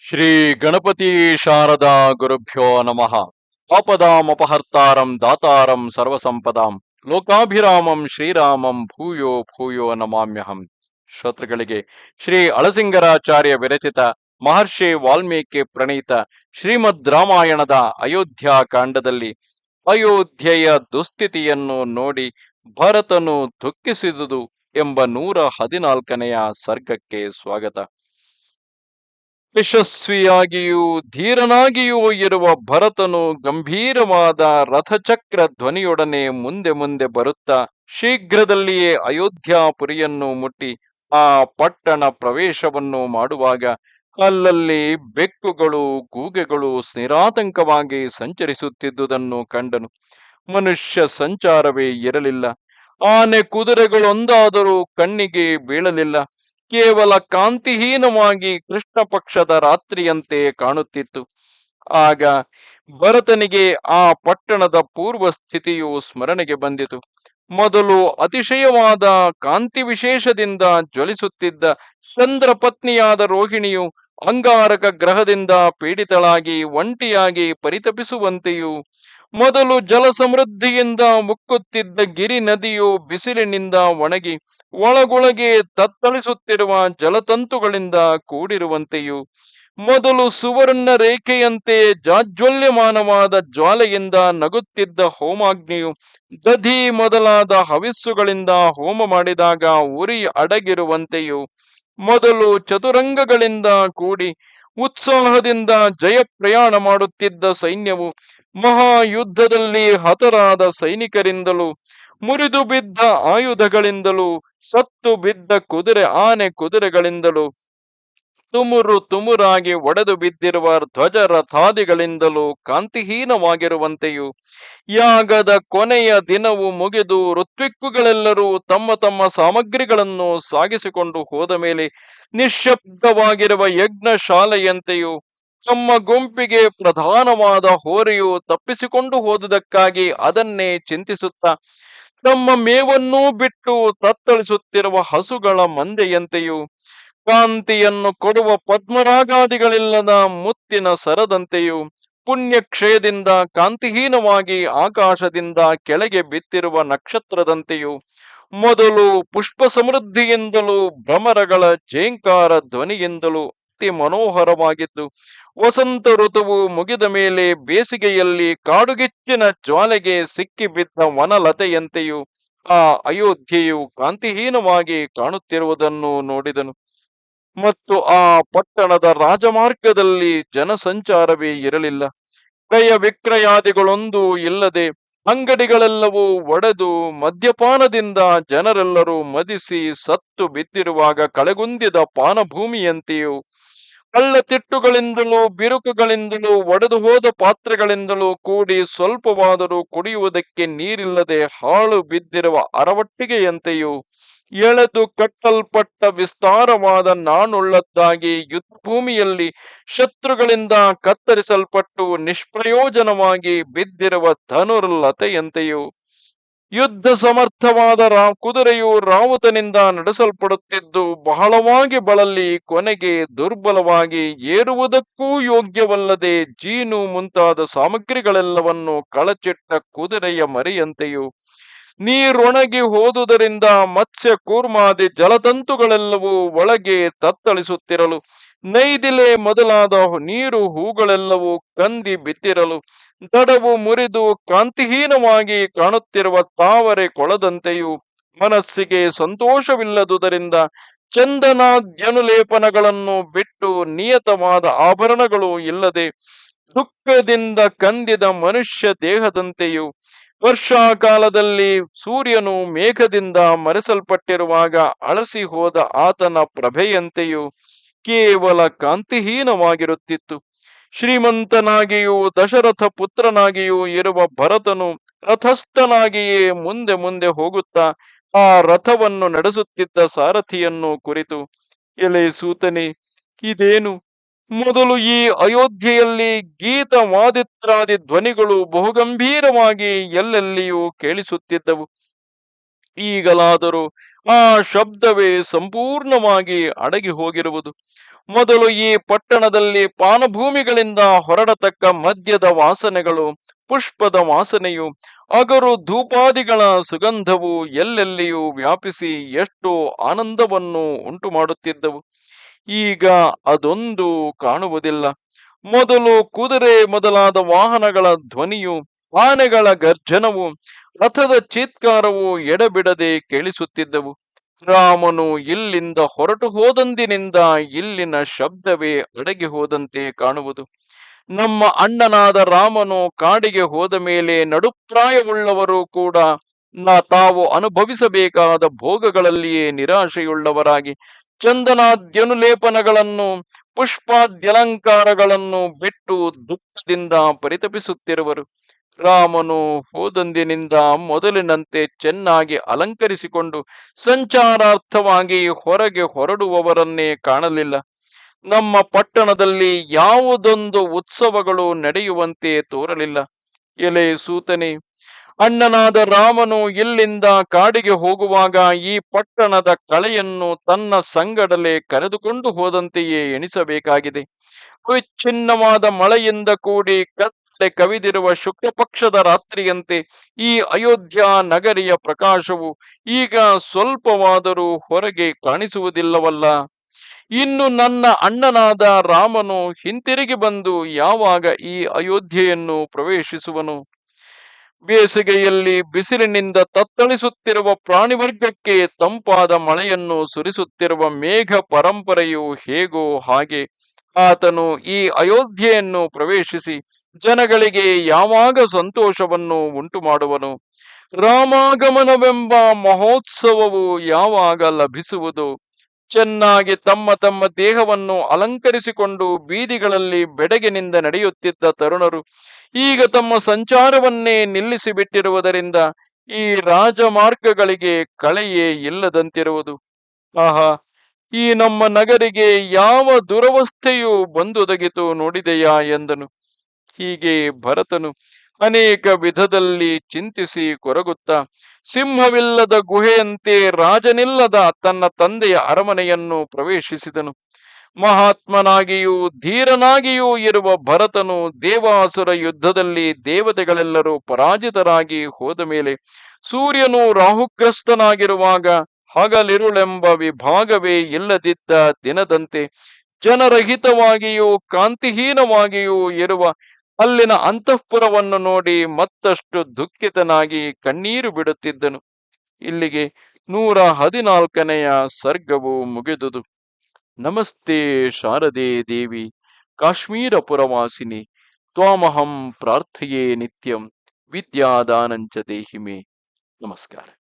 ಶ್ರೀ ಗಣಪತಿ ಶಾರದಾ ಗುರುಭ್ಯೋ ನಮಃ. ಆಪದಾಮಪಹರ್ತಾರಂ ದಾತಾರಂ ಸರ್ವಸಂಪದಾಂ. ಲೋಕಾಭಿರಾಮಂ ಶ್ರೀರಾಮಂ ಭೂಯೋ ಭೂಯೋ ನಮಾಮ್ಯಹಂ. ಶ್ರೋತೃಗಳಿಗೆ ಶ್ರೀ ಅಳಸಿಂಗರಾಚಾರ್ಯ ವಿರಚಿತ ಮಹರ್ಷಿ ವಾಲ್ಮೀಕಿ ಪ್ರಣೀತ ಶ್ರೀಮದ್ ರಾಮಾಯಣದ ಅಯೋಧ್ಯ ಕಾಂಡದಲ್ಲಿ ಅಯೋಧ್ಯೆಯ ದುಸ್ಥಿತಿಯನ್ನು ನೋಡಿ ಭರತನು ದುಃಖಿಸಿದುದು ಎಂಬ ನೂರ ಹದಿನಾಲ್ಕನೆಯ ಸರ್ಗಕ್ಕೆ ಸ್ವಾಗತ. ಯಶಸ್ವಿಯಾಗಿಯೂ ಧೀರನಾಗಿಯೂ ಇರುವ ಭರತನು ಗಂಭೀರವಾದ ರಥಚಕ್ರ ಧ್ವನಿಯೊಡನೆ ಮುಂದೆ ಮುಂದೆ ಬರುತ್ತಾ ಶೀಘ್ರದಲ್ಲಿಯೇ ಅಯೋಧ್ಯಾಪುರಿಯನ್ನು ಮುಟ್ಟಿ ಆ ಪಟ್ಟಣ ಪ್ರವೇಶವನ್ನು ಮಾಡುವಾಗ ಅಲ್ಲಲ್ಲಿ ಬೆಕ್ಕುಗಳು, ಗೂಗೆಗಳು ನಿರಾತಂಕವಾಗಿ ಸಂಚರಿಸುತ್ತಿದ್ದುದನ್ನು ಕಂಡನು. ಮನುಷ್ಯ ಸಂಚಾರವೇ ಇರಲಿಲ್ಲ. ಆನೆ ಕುದುರೆಗಳೊಂದಾದರೂ ಕಣ್ಣಿಗೆ ಬೀಳಲಿಲ್ಲ. ಕೇವಲ ಕಾಂತಿಹೀನವಾಗಿ ಕೃಷ್ಣ ಪಕ್ಷದ ರಾತ್ರಿಯಂತೆ ಕಾಣುತ್ತಿತ್ತು. ಆಗ ಭರತನಿಗೆ ಆ ಪಟ್ಟಣದ ಪೂರ್ವ ಸ್ಥಿತಿಯು ಸ್ಮರಣೆಗೆ ಬಂದಿತು. ಮೊದಲು ಅತಿಶಯವಾದ ಕಾಂತಿ ವಿಶೇಷದಿಂದ ಜ್ವಲಿಸುತ್ತಿದ್ದ ಚಂದ್ರ ಪತ್ನಿಯಾದ ರೋಹಿಣಿಯು ಅಂಗಾರಕ ಗ್ರಹದಿಂದ ಪೀಡಿತಳಾಗಿ ಒಂಟಿಯಾಗಿ ಪರಿತಪಿಸುವಂತೆಯೂ ಮೊದಲು ಜಲ ಸಮೃದ್ಧಿಯಿಂದ ಮುಕ್ಕುತ್ತಿದ್ದ ಗಿರಿ ನದಿಯು ಬಿಸಿಲಿನಿಂದ ಒಣಗಿ ಒಳಗೊಳಗೆ ತತ್ತಳಿಸುತ್ತಿರುವ ಜಲತಂತುಗಳಿಂದ ಕೂಡಿರುವಂತೆಯೂ, ಮೊದಲು ಸುವರ್ಣ ರೇಖೆಯಂತೆ ಜಾಜ್ವಲ್ಯಮಾನವಾದ ಜ್ವಾಲೆಯಿಂದ ನಗುತ್ತಿದ್ದ ಹೋಮಾಗ್ನಿಯು ದಧಿ ಮೊದಲಾದ ಹವಿಸ್ಸುಗಳಿಂದ ಹೋಮ ಮಾಡಿದಾಗ ಉರಿ ಅಡಗಿರುವಂತೆಯೂ, ಮೊದಲು ಚತುರಂಗಗಳಿಂದ ಕೂಡಿ ಉತ್ಸಾಹದಿಂದ ಜಯ ಪ್ರಯಾಣ ಮಾಡುತ್ತಿದ್ದ ಸೈನ್ಯವು ಮಹಾಯುದ್ಧದಲ್ಲಿ ಹತರಾದ ಸೈನಿಕರಿಂದಲೂ, ಮುರಿದು ಬಿದ್ದ ಆಯುಧಗಳಿಂದಲೂ, ಸತ್ತು ಬಿದ್ದ ಕುದುರೆ ಆನೆ ಕುದುರೆಗಳಿಂದಲೂ, ತುಮುರು ತುಮುರಾಗಿ ಒಡೆದು ಬಿದ್ದಿರುವ ಧ್ವಜ ರಥಾದಿಗಳಿಂದಲೂ ಕಾಂತಿಹೀನವಾಗಿರುವಂತೆಯೂ, ಯಾಗದ ಕೊನೆಯ ದಿನವು ಮುಗಿದು ಋತ್ವಿಕ್ಕುಗಳೆಲ್ಲರೂ ತಮ್ಮ ತಮ್ಮ ಸಾಮಗ್ರಿಗಳನ್ನು ಸಾಗಿಸಿಕೊಂಡು ಹೋದ ಮೇಲೆ ನಿಶ್ಶಬ್ದವಾಗಿರುವ ಯಜ್ಞ ಶಾಲೆಯಂತೆಯೂ ತಮ್ಮ ಗುಂಪಿಗೆ ಪ್ರಧಾನವಾದ ಹೋರೆಯು ತಪ್ಪಿಸಿಕೊಂಡು ಹೋದುದಕ್ಕಾಗಿ ಅದನ್ನೇ ಚಿಂತಿಸುತ್ತಾ ತಮ್ಮ ಮೇವನ್ನೂ ಬಿಟ್ಟು ತತ್ತಳಿಸುತ್ತಿರುವ ಹಸುಗಳ ಮಂದೆಯಂತೆಯೂ ಕಾಂತಿಯನ್ನು ಕೊಡುವ ಪದ್ಮರಾಗಾದಿಗಳಿಲ್ಲದ ಮುತ್ತಿನ ಸರದಂತೆಯೂ ಪುಣ್ಯಕ್ಷಯದಿಂದ ಕಾಂತಿಹೀನವಾಗಿ ಆಕಾಶದಿಂದ ಕೆಳಗೆ ಬಿತ್ತಿರುವ ನಕ್ಷತ್ರದಂತೆಯೂ ಮೊದಲು ಪುಷ್ಪ ಸಮೃದ್ಧಿಯಿಂದಲೂ ಭ್ರಮರಗಳ ಜೇಂಕಾರ ಧ್ವನಿಯಿಂದಲೂ ಅತಿ ಮನೋಹರವಾಗಿದ್ದು ವಸಂತ ಋತುವು ಮುಗಿದ ಮೇಲೆ ಬೇಸಿಗೆಯಲ್ಲಿ ಕಾಡುಗಿಚ್ಚಿನ ಜ್ವಾಲೆಗೆ ಸಿಕ್ಕಿಬಿದ್ದ ವನಲತೆಯಂತೆಯೂ ಆ ಅಯೋಧ್ಯೆಯು ಕಾಂತಿಹೀನವಾಗಿ ಕಾಣುತ್ತಿರುವುದನ್ನು ನೋಡಿದನು. ಮತ್ತು ಆ ಪಟ್ಟಣದ ರಾಜಮಾರ್ಗದಲ್ಲಿ ಜನಸಂಚಾರವೇ ಇರಲಿಲ್ಲ. ಕ್ರಯ ವಿಕ್ರಯಾದಿಗಳೊಂದೂ ಇಲ್ಲದೆ ಅಂಗಡಿಗಳೆಲ್ಲವೂ ಒಡೆದು ಮದ್ಯಪಾನದಿಂದ ಜನರೆಲ್ಲರೂ ಮದಿಸಿ ಸತ್ತು ಬಿದ್ದಿರುವಾಗ ಕಳೆಗುಂದಿದ ಪಾನಭೂಮಿಯಂತೆಯೂ ಕಳ್ಳತಿಟ್ಟುಗಳಿಂದಲೂ, ಬಿರುಕುಗಳಿಂದಲೂ ಒಡೆದು ಹೋದ ಪಾತ್ರೆಗಳಿಂದಲೂ ಕೂಡಿ ಸ್ವಲ್ಪವಾದರೂ ಕುಡಿಯುವುದಕ್ಕೆ ನೀರಿಲ್ಲದೆ ಹಾಳು ಬಿದ್ದಿರುವ ಅರವಟ್ಟಿಗೆಯಂತೆಯೂ, ಎಳೆದು ಕಟ್ಟಲ್ಪಟ್ಟ ವಿಸ್ತಾರವಾದ ನಾಣುಳ್ಳದ್ದಾಗಿ ಯುದ್ಧಭೂಮಿಯಲ್ಲಿ ಶತ್ರುಗಳಿಂದ ಕತ್ತರಿಸಲ್ಪಟ್ಟು ನಿಷ್ಪ್ರಯೋಜನವಾಗಿ ಬಿದ್ದಿರುವ ಧನುರ್ಲತೆಯಂತೆಯೂ ಯುದ್ಧ ಸಮರ್ಥವಾದ ರಾ ಕುದುರೆಯು ರಾವುತನಿಂದ ನಡೆಸಲ್ಪಡುತ್ತಿದ್ದು ಬಹಳವಾಗಿ ಬಳಲಿ ಕೊನೆಗೆ ದುರ್ಬಲವಾಗಿ ಏರುವುದಕ್ಕೂ ಯೋಗ್ಯವಲ್ಲದೆ ಜೀನು ಮುಂತಾದ ಸಾಮಗ್ರಿಗಳೆಲ್ಲವನ್ನು ಕಳಚಿಟ್ಟ ಕುದುರೆಯ ಮರಿಯಂತೆಯೂ ನೀರೊಣಗಿ ಹೋದುದರಿಂದ ಮತ್ಸ್ಯ, ಕೂರ್ಮಾದಿ, ಜಲತಂತುಗಳೆಲ್ಲವೂ ಒಳಗೆ ತತ್ತಳಿಸುತ್ತಿರಲು. ನೈದಿಲೆ ಮೊದಲಾದ ನೀರು ಹೂಗಳೆಲ್ಲವೂ ಕಂದಿ ಬಿತ್ತಿರಲು ದಡವು ಮುರಿದು ಕಾಂತಿಹೀನವಾಗಿ ಕಾಣುತ್ತಿರುವ ತಾವರೆ ಕೊಳದಂತೆಯೂ ಮನಸ್ಸಿಗೆ ಸಂತೋಷವಿಲ್ಲದುದರಿಂದ ಚಂದನ ಜನುಲೇಪನಗಳನ್ನು ಬಿಟ್ಟು ನಿಯತವಾದ ಆಭರಣಗಳು ಇಲ್ಲದೆ ದುಃಖದಿಂದ ಕಂದಿದ ಮನುಷ್ಯ ದೇಹದಂತೆಯೂ ವರ್ಷಾಕಾಲದಲ್ಲಿ ಸೂರ್ಯನು ಮೇಘದಿಂದ ಮರೆಸಲ್ಪಟ್ಟಿರುವಾಗ ಅಳಸಿ ಹೋದ ಆತನ ಪ್ರಭೆಯಂತೆಯೂ ಕೇವಲ ಕಾಂತಿಹೀನವಾಗಿರುತ್ತಿತ್ತು. ಶ್ರೀಮಂತನಾಗಿಯೂ ದಶರಥ ಪುತ್ರನಾಗಿಯೂ ಇರುವ ಭರತನು ರಥಸ್ಥನಾಗಿಯೇ ಮುಂದೆ ಮುಂದೆ ಹೋಗುತ್ತಾ ಆ ರಥವನ್ನು ನಡೆಸುತ್ತಿದ್ದ ಸಾರಥಿಯನ್ನು ಕುರಿತು, ಎಲೆ ಸೂತನೆ, ಇದೇನು ಮೊದಲು ಈ ಅಯೋಧ್ಯೆಯಲ್ಲಿ ಗೀತ ವಾದಿತ್ರಾದಿ ಧ್ವನಿಗಳು ಬಹುಗಂಭೀರವಾಗಿ ಎಲ್ಲೆಲ್ಲಿಯೂ ಕೇಳಿಸುತ್ತಿದ್ದವು. ಈಗಲಾದರೂ ಆ ಶಬ್ದವೇ ಸಂಪೂರ್ಣವಾಗಿ ಅಡಗಿ ಹೋಗಿರುವುದು. ಮೊದಲು ಈ ಪಟ್ಟಣದಲ್ಲಿ ಪಾನಭೂಮಿಗಳಿಂದ ಹೊರಡತಕ್ಕ ಮದ್ಯದ ವಾಸನೆಗಳು, ಪುಷ್ಪದ ವಾಸನೆಯು, ಅಗರು ಧೂಪಾದಿಗಳ ಸುಗಂಧವು ಎಲ್ಲೆಲ್ಲಿಯೂ ವ್ಯಾಪಿಸಿ ಎಷ್ಟು ಆನಂದವನ್ನು ಉಂಟು ಮಾಡುತ್ತಿದ್ದವು ಈಗ ಅದೊಂದು ಕಾಣುವುದಿಲ್ಲ. ಮೊದಲು ಕುದುರೆ ಮೊದಲಾದ ವಾಹನಗಳ ಧ್ವನಿಯು, ಆನೆಗಳ ಗರ್ಜನವು, ರಥದ ಚೀತ್ಕಾರವು ಎಡಬಿಡದೆ ಕೇಳಿಸುತ್ತಿದ್ದವು. ರಾಮನು ಇಲ್ಲಿಂದ ಹೊರಟು ಹೋದಂದಿನಿಂದ ಇಲ್ಲಿನ ಶಬ್ದವೇ ಅಡಗಿ ಹೋದಂತೆ ಕಾಣುವುದು. ನಮ್ಮ ಅಣ್ಣನಾದ ರಾಮನು ಕಾಡಿಗೆ ಹೋದ ಮೇಲೆ ನಡುಪ್ರಾಯವುಳ್ಳವರು ಕೂಡ ನಾ ತಾವು ಅನುಭವಿಸಬೇಕಾದ ಭೋಗಗಳಲ್ಲಿಯೇ ನಿರಾಶೆಯುಳ್ಳವರಾಗಿ ಚಂದನಾದ್ಯನುಲೇಪನಗಳನ್ನು, ಪುಷ್ಪಾದ್ಯಲಂಕಾರಗಳನ್ನು ಬಿಟ್ಟು ದುಃಖದಿಂದ ಪರಿತಪಿಸುತ್ತಿರುವರು. ರಾಮನು ಹೋದಂದಿನಿಂದ ಮೊದಲಿನಂತೆ ಚೆನ್ನಾಗಿ ಅಲಂಕರಿಸಿಕೊಂಡು ಸಂಚಾರಾರ್ಥವಾಗಿ ಹೊರಗೆ ಹೊರಡುವವರನ್ನೇ ಕಾಣಲಿಲ್ಲ. ನಮ್ಮ ಪಟ್ಟಣದಲ್ಲಿ ಯಾವುದೊಂದು ಉತ್ಸವಗಳು ನಡೆಯುವಂತೆ ತೋರಲಿಲ್ಲ. ಎಲೆ ಸೂತನೆ ಅಣ್ಣನಾದ ರಾಮನು ಇಲ್ಲಿಂದ ಕಾಡಿಗೆ ಹೋಗುವಾಗ ಈ ಪಟ್ಟಣದ ಕಳೆಯನ್ನು ತನ್ನ ಸಂಗಡಲೆ ಕರೆದುಕೊಂಡು ಹೋದಂತೆಯೇ ಎಣಿಸಬೇಕಾಗಿದೆ. ಅವಿಚ್ಛಿನ್ನವಾದ ಮಳೆಯಿಂದ ಕೂಡಿ ಕತ್ತೆ ಕವಿದಿರುವ ಶುಕ್ಲ ಪಕ್ಷದ ರಾತ್ರಿಯಂತೆ ಈ ಅಯೋಧ್ಯ ನಗರಿಯ ಪ್ರಕಾಶವು ಈಗ ಸ್ವಲ್ಪವಾದರೂ ಹೊರಗೆ ಕಾಣಿಸುವುದಿಲ್ಲವಲ್ಲ. ಇನ್ನು ನನ್ನ ಅಣ್ಣನಾದ ರಾಮನು ಹಿಂತಿರುಗಿ ಬಂದು ಯಾವಾಗ ಈ ಅಯೋಧ್ಯೆಯನ್ನು ಪ್ರವೇಶಿಸುವನು? ಬೇಸಿಗೆಯಲ್ಲಿ ಬಿಸಿಲಿನಿಂದ ತತ್ತಳಿಸುತ್ತಿರುವ ಪ್ರಾಣಿವರ್ಗಕ್ಕೆ ತಂಪಾದ ಮಳೆಯನ್ನು ಸುರಿಸುತ್ತಿರುವ ಮೇಘ ಪರಂಪರೆಯು ಹೇಗೋ ಹಾಗೆ. ಆತನು ಈ ಅಯೋಧ್ಯೆಯನ್ನು ಪ್ರವೇಶಿಸಿ ಜನಗಳಿಗೆ ಯಾವಾಗ ಸಂತೋಷವನ್ನು ಉಂಟು ಮಾಡುವನು ರಾಮಾಗಮನವೆಂಬ ಮಹೋತ್ಸವವು ಯಾವಾಗ ಲಭಿಸುವುದು? ಚೆನ್ನಾಗಿ ತಮ್ಮ ತಮ್ಮ ದೇಹವನ್ನು ಅಲಂಕರಿಸಿಕೊಂಡು ಬೀದಿಗಳಲ್ಲಿ ಬೆಡಗಿನಿಂದ ನಡೆಯುತ್ತಿದ್ದ ತರುಣರು ಈಗ ತಮ್ಮ ಸಂಚಾರವನ್ನೇ ನಿಲ್ಲಿಸಿ ಬಿಟ್ಟಿರುವುದರಿಂದ ಈ ರಾಜಮಾರ್ಗಗಳಿಗೆ ಕಳೆಯೇ ಇಲ್ಲದಂತಿರುವುದು. ಆಹಾ, ಈ ನಮ್ಮ ನಗರಿಗೆ ಯಾವ ದುರವಸ್ಥೆಯು ಬಂದೊದಗಿತು ನೋಡಿದೆಯಾ ಎಂದನು. ಹೀಗೆ ಭರತನು ಅನೇಕ ವಿಧದಲ್ಲಿ ಚಿಂತಿಸಿ ಕೊರಗುತ್ತ, ಸಿಂಹವಿಲ್ಲದ ಗುಹೆಯಂತೆ ರಾಜನಿಲ್ಲದ ತನ್ನ ತಂದೆಯ ಅರಮನೆಯನ್ನು ಪ್ರವೇಶಿಸಿದನು. ಮಹಾತ್ಮನಾಗಿಯೂ ಧೀರನಾಗಿಯೂ ಇರುವ ಭರತನು ದೇವಾಸುರ ಯುದ್ಧದಲ್ಲಿ ದೇವತೆಗಳೆಲ್ಲರೂ ಪರಾಜಿತರಾಗಿ ಹೋದ ಮೇಲೆ ಸೂರ್ಯನು ರಾಹುಗ್ರಸ್ತನಾಗಿರುವಾಗ ಹಗಲಿರುಳೆಂಬ ವಿಭಾಗವೇ ಇಲ್ಲದಿದ್ದ ದಿನದಂತೆ ಜನರಹಿತವಾಗಿಯೂ ಕಾಂತಿಹೀನವಾಗಿಯೂ ಇರುವ ಅಲ್ಲಿನ ಅಂತಃಪುರವನ್ನು ನೋಡಿ ಮತ್ತಷ್ಟು ದುಃಖಿತನಾಗಿ ಕಣ್ಣೀರು ಬಿಡುತ್ತಿದ್ದನು. ಇಲ್ಲಿಗೆ ನೂರ ಹದಿನಾಲ್ಕನೆಯ ಸರ್ಗವು ಮುಗಿದುದು. ನಮಸ್ತೆ ಶಾರದೆ ದೇವಿ, ಕಾಶ್ಮೀರ ಪುರವಾಸಿನಿ, ತ್ವಾಮಹಂ ಪ್ರಾರ್ಥಯೇ ನಿತ್ಯಂ, ವಿದ್ಯಾದಾನಂಚ ದೇಹಿಮೆ. ನಮಸ್ಕಾರ.